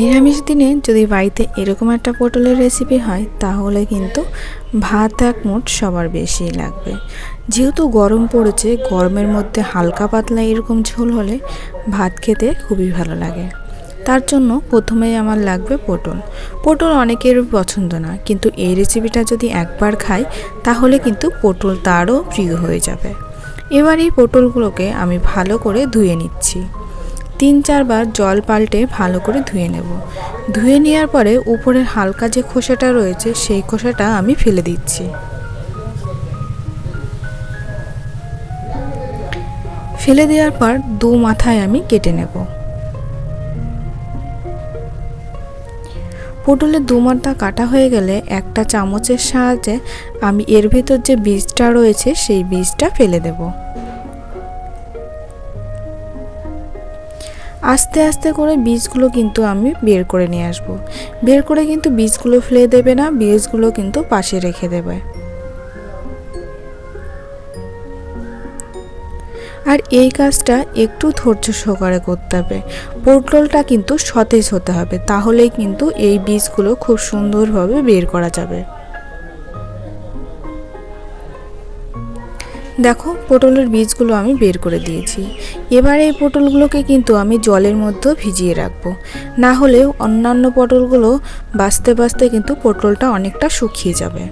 নিরামিষ দিনে যদি বাড়িতে এরকম একটা পটলের রেসিপি হয়, তাহলে কিন্তু ভাত এক মোট সবার বেশি লাগবে। যেহেতু গরম পড়েছে, গরমের মধ্যে হালকা পাতলা এরকম ঝোল হলে ভাত খেতে খুবই ভালো লাগে। তার জন্য প্রথমেই আমার লাগবে পটল। পটল অনেকের পছন্দ না, কিন্তু এই রেসিপিটা যদি একবার খাই, তাহলে কিন্তু পটল তারও প্রিয় হয়ে যাবে। এবার এই পটলগুলোকে আমি ভালো করে ধুয়ে নিচ্ছি। তিন চারবার জল পাল্টে ভালো করে ধুয়ে নেব। ধুয়ে নেওয়ার পরে উপরের হালকা যে খোসাটা রয়েছে, সেই খোসাটা আমি ফেলে দিচ্ছি। ফেলে দেওয়ার পর দু মাথায় আমি কেটে নেব। পটলের দু মাথা কাটা হয়ে গেলে একটা চামচের সাহায্যে আমি এর ভিতর যে বীজটা রয়েছে, সেই বীজটা ফেলে দেবো। আস্তে আস্তে করে বীজগুলো কিন্তু আমি বের করে নিয়ে আসব। বের করে কিন্তু বীজগুলো ফেলে দেবে না, বীজগুলো কিন্তু পাশে রেখে দেবে। আর এই কাজটা একটু ধৈর্য সহকারে করতে হবে। পটলটা কিন্তু সতেজ হতে হবে, তাহলেই কিন্তু এই বীজগুলো খুব সুন্দরভাবে বের করা যাবে। দেখো, পটলের বীজগুলো আমি বের করে দিয়েছি। এবার এই পটলগুলোকে কিন্তু আমি জলের মধ্যে ভিজিয়ে রাখব। না হলে অন্যান্য পটলগুলো বাঁচতে বাঁচতে কিন্তু পটলটা অনেকটা শুকিয়ে যাবে।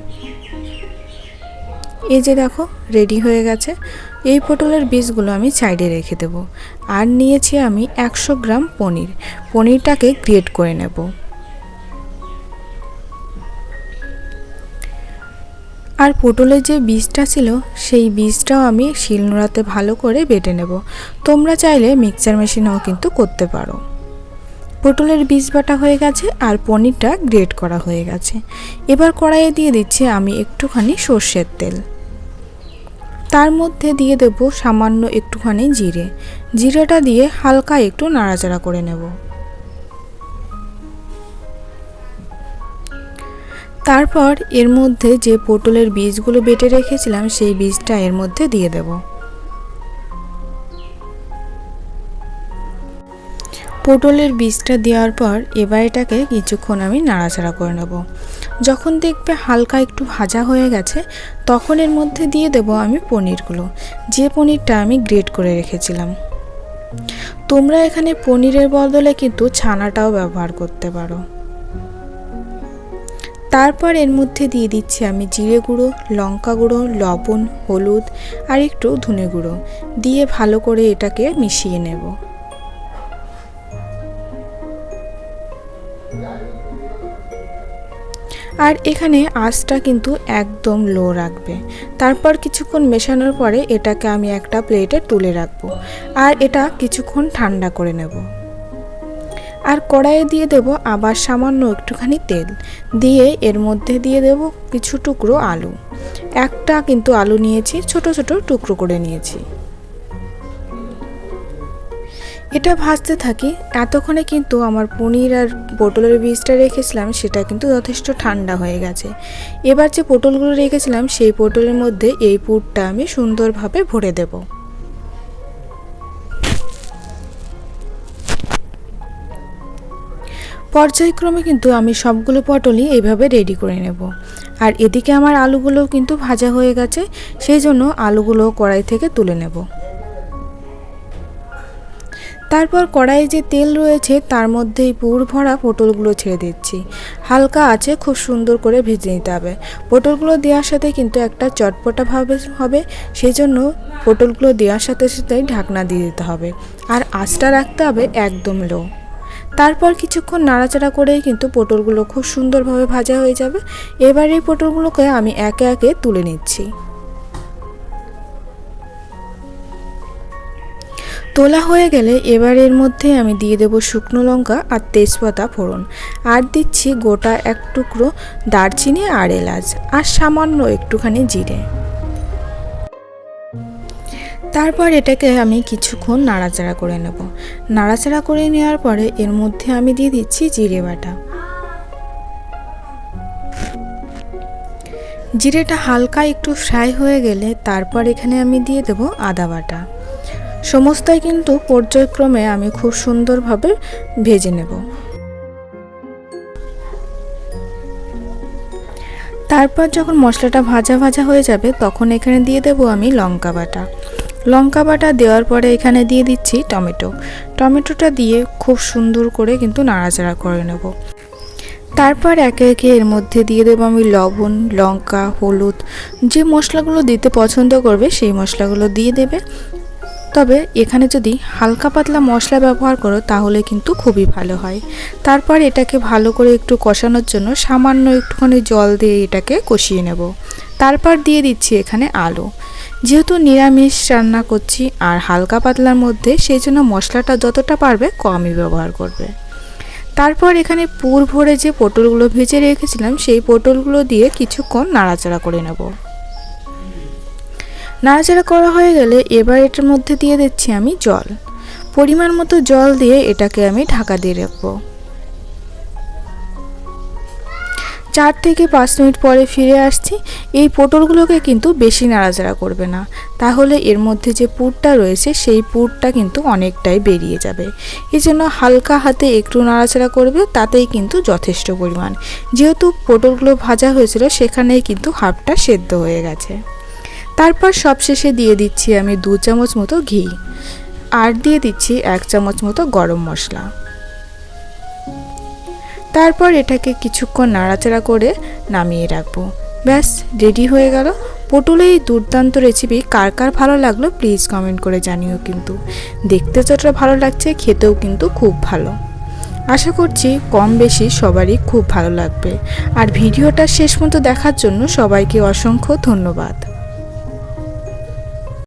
এই যে দেখো, রেডি হয়ে গেছে। এই পটলের বীজগুলো আমি সাইডে রেখে দেব। আর নিয়েছি আমি একশো গ্রাম পনির। পনিরটাকে গ্রেট করে নেব। আর পটলের যে বীজটা ছিল, সেই বীজটাও আমি শিলনোড়াতে ভালো করে বেটে নেব। তোমরা চাইলে মিক্সচার মেশিনেও কিন্তু করতে পারো। পটলের বীজ বাটা হয়ে গেছে আর পনিরটা গ্রেট করা হয়ে গেছে। এবার কড়াইয়ে দিয়ে দিচ্ছি আমি একটুখানি সর্ষের তেল। তার মধ্যে দিয়ে দেব সামান্য একটুখানি জিরে। জিরেটা দিয়ে হালকা একটু নাড়াচাড়া করে নেব। তারপর এর মধ্যে যে পটলের বীজগুলো বেটে রেখেছিলাম, সেই বীজটা এর মধ্যে দিয়ে দেব। পটলের বীজটা দেওয়ার পর এবার এটাকে কিছুক্ষণ আমি নাড়াচাড়া করে নেব। যখন দেখবে হালকা একটু ভাজা হয়ে গেছে, তখন এর মধ্যে দিয়ে দেব আমি পনিরগুলো, যে পনিরটা আমি গ্রেট করে রেখেছিলাম। তোমরা এখানে পনিরের বদলে কিন্তু ছানাটাও ব্যবহার করতে পারো। তারপর এর মধ্যে দিয়ে দিচ্ছি আমি জিরে গুঁড়ো, লঙ্কা গুঁড়ো, লবণ, হলুদ আর একটু ধনে গুঁড়ো। দিয়ে ভালো করে এটাকে মিশিয়ে নেব। আর এখানে আঁচটা কিন্তু একদম লো রাখবে। তারপর কিছুক্ষণ মেশানোর পরে এটাকে আমি একটা প্লেটে তুলে রাখব। আর এটা কিছুক্ষণ ঠান্ডা করে নেব। আর কড়াইয়ে দিয়ে দেব আবার সামান্য একটুখানি তেল। দিয়ে এর মধ্যে দিয়ে দেব কিছু টুকরো আলু। একটা কিন্তু আলু নিয়েছি, ছোট ছোট টুকরো করে নিয়েছি। এটা ভাজতে থাকি। এতক্ষণে কিন্তু আমার পনির আর পটলের বীজটা রেখেছিলাম, সেটা কিন্তু যথেষ্ট ঠান্ডা হয়ে গেছে। এবার যে পটলগুলো রেখেছিলাম, সেই পটলের মধ্যে এই পুরটা আমি সুন্দরভাবে ভরে দেবো। পর্যায়ক্রমে কিন্তু আমি সবগুলো পটলই এইভাবে রেডি করে নেব। আর এদিকে আমার আলুগুলোও কিন্তু ভাজা হয়ে গেছে, সেই জন্য আলুগুলো কড়াই থেকে তুলে নেব। তারপর কড়াইয়ে যে তেল রয়েছে, তার মধ্যেই পুর ভরা পটলগুলো ছেড়ে দিচ্ছি। হালকা আছে খুব সুন্দর করে ভেজে নিতে হবে। পটলগুলো দেওয়ার সাথে কিন্তু একটা চটপটা ভাবে হবে, সেই জন্য পটলগুলো দেওয়ার সাথে সাথেই ঢাকনা দিয়ে দিতে হবে। আর আঁচটা রাখতে হবে একদম লো তারপর কিছুক্ষণ নাড়াচাড়া করেই কিন্তু পটলগুলো খুব সুন্দরভাবে ভাজা হয়ে যাবে। এবার এই পটলগুলোকে আমি একে একে তুলে নিচ্ছি। তোলা হয়ে গেলে এবার এর মধ্যে আমি দিয়ে দেব শুকনো লঙ্কা আর তেজপাতা ফোড়ন। আর দিচ্ছি গোটা এক টুকরো দারচিনি আর এলাচ আর সামান্য একটুখানি জিরে। তারপর এটাকে আমি কিছুক্ষণ নাড়াচাড়া করে নেব। নাড়াচাড়া করে নেওয়ার পরে এর মধ্যে আমি দিয়ে দিচ্ছি জিরে বাটা। জিরেটা হালকা একটু ফ্রাই হয়ে গেলে তারপর এখানে আমি দিয়ে দেব আদা বাটা। সমস্তই কিন্তু পর্যায়ক্রমে আমি খুব সুন্দরভাবে ভেজে নেব। তারপর যখন মশলাটা ভাজা ভাজা হয়ে যাবে তখন এখানে দিয়ে দেব আমি লঙ্কা বাটা। লঙ্কা বাটা দেওয়ার পরে এখানে দিয়ে দিচ্ছি টমেটো। টমেটোটা দিয়ে খুব সুন্দর করে কিন্তু নাড়াচাড়া করে নেব। তারপর একে একে এর মধ্যে দিয়ে দেবো আমি লবণ, লঙ্কা, হলুদ, যে মশলাগুলো দিতে পছন্দ করবে সেই মশলাগুলো দিয়ে দেবে। তবে এখানে যদি হালকা পাতলা মশলা ব্যবহার করো তাহলে কিন্তু খুবই ভালো হয়। তারপর এটাকে ভালো করে একটু কষানোর জন্য সামান্য একটুখানি জল দিয়ে এটাকে কষিয়ে নেব। তারপর দিয়ে দিচ্ছি এখানে আলু। যেহেতু নিরামিষ রান্না করছি আর হালকা পাতলার মধ্যে, সেই জন্য মশলাটা যতটা পারবে কমই ব্যবহার করবে। তারপর এখানে পুর ভরে যে পটলগুলো ভেজে রেখেছিলাম, সেই পটলগুলো দিয়ে কিছুক্ষণ নাড়াচাড়া করে নেব। নাড়াচাড়া করা হয়ে গেলে এবার এটার মধ্যে দিয়ে দিচ্ছি আমি জল। পরিমাণ মতো জল দিয়ে এটাকে আমি ঢাকা দিয়ে রাখব। চার থেকে পাঁচ মিনিট পরে ফিরে আসছি। এই পটলগুলোকে কিন্তু বেশি নাড়াচাড়া করবে না। তাহলে এর মধ্যে যে পুরটা রয়েছে, সেই পুরটা কিন্তু অনেকটাই বেরিয়ে যাবে। এই জন্য হালকা হাতে একটু নাড়াচাড়া করবে, তাতেই কিন্তু যথেষ্ট পরিমাণ। যেহেতু পটলগুলো ভাজা হয়েছিল, সেখানেই কিন্তু হাফটা সেদ্ধ হয়ে গেছে। তারপর সবশেষে দিয়ে দিচ্ছি আমি দু চামচ মতো ঘি। আর দিয়ে দিচ্ছি এক চামচ মতো গরম মশলা। তারপর এটাকে কিছুক্ষণ নাড়াচাড়া করে নামিয়ে রাখব। ব্যাস রেডি হয়ে গেল। পটলের এই দুর্দান্ত রেসিপি কার কার ভালো লাগল প্লিজ কমেন্ট করে জানিও কিন্তু। দেখতে যতটা ভালো লাগছে খেতেও কিন্তু খুব ভালো। আশা করছি কম বেশি সবারই খুব ভালো লাগবে। আর ভিডিওটা শেষ মতো দেখার জন্য সবাইকে অসংখ্য ধন্যবাদ।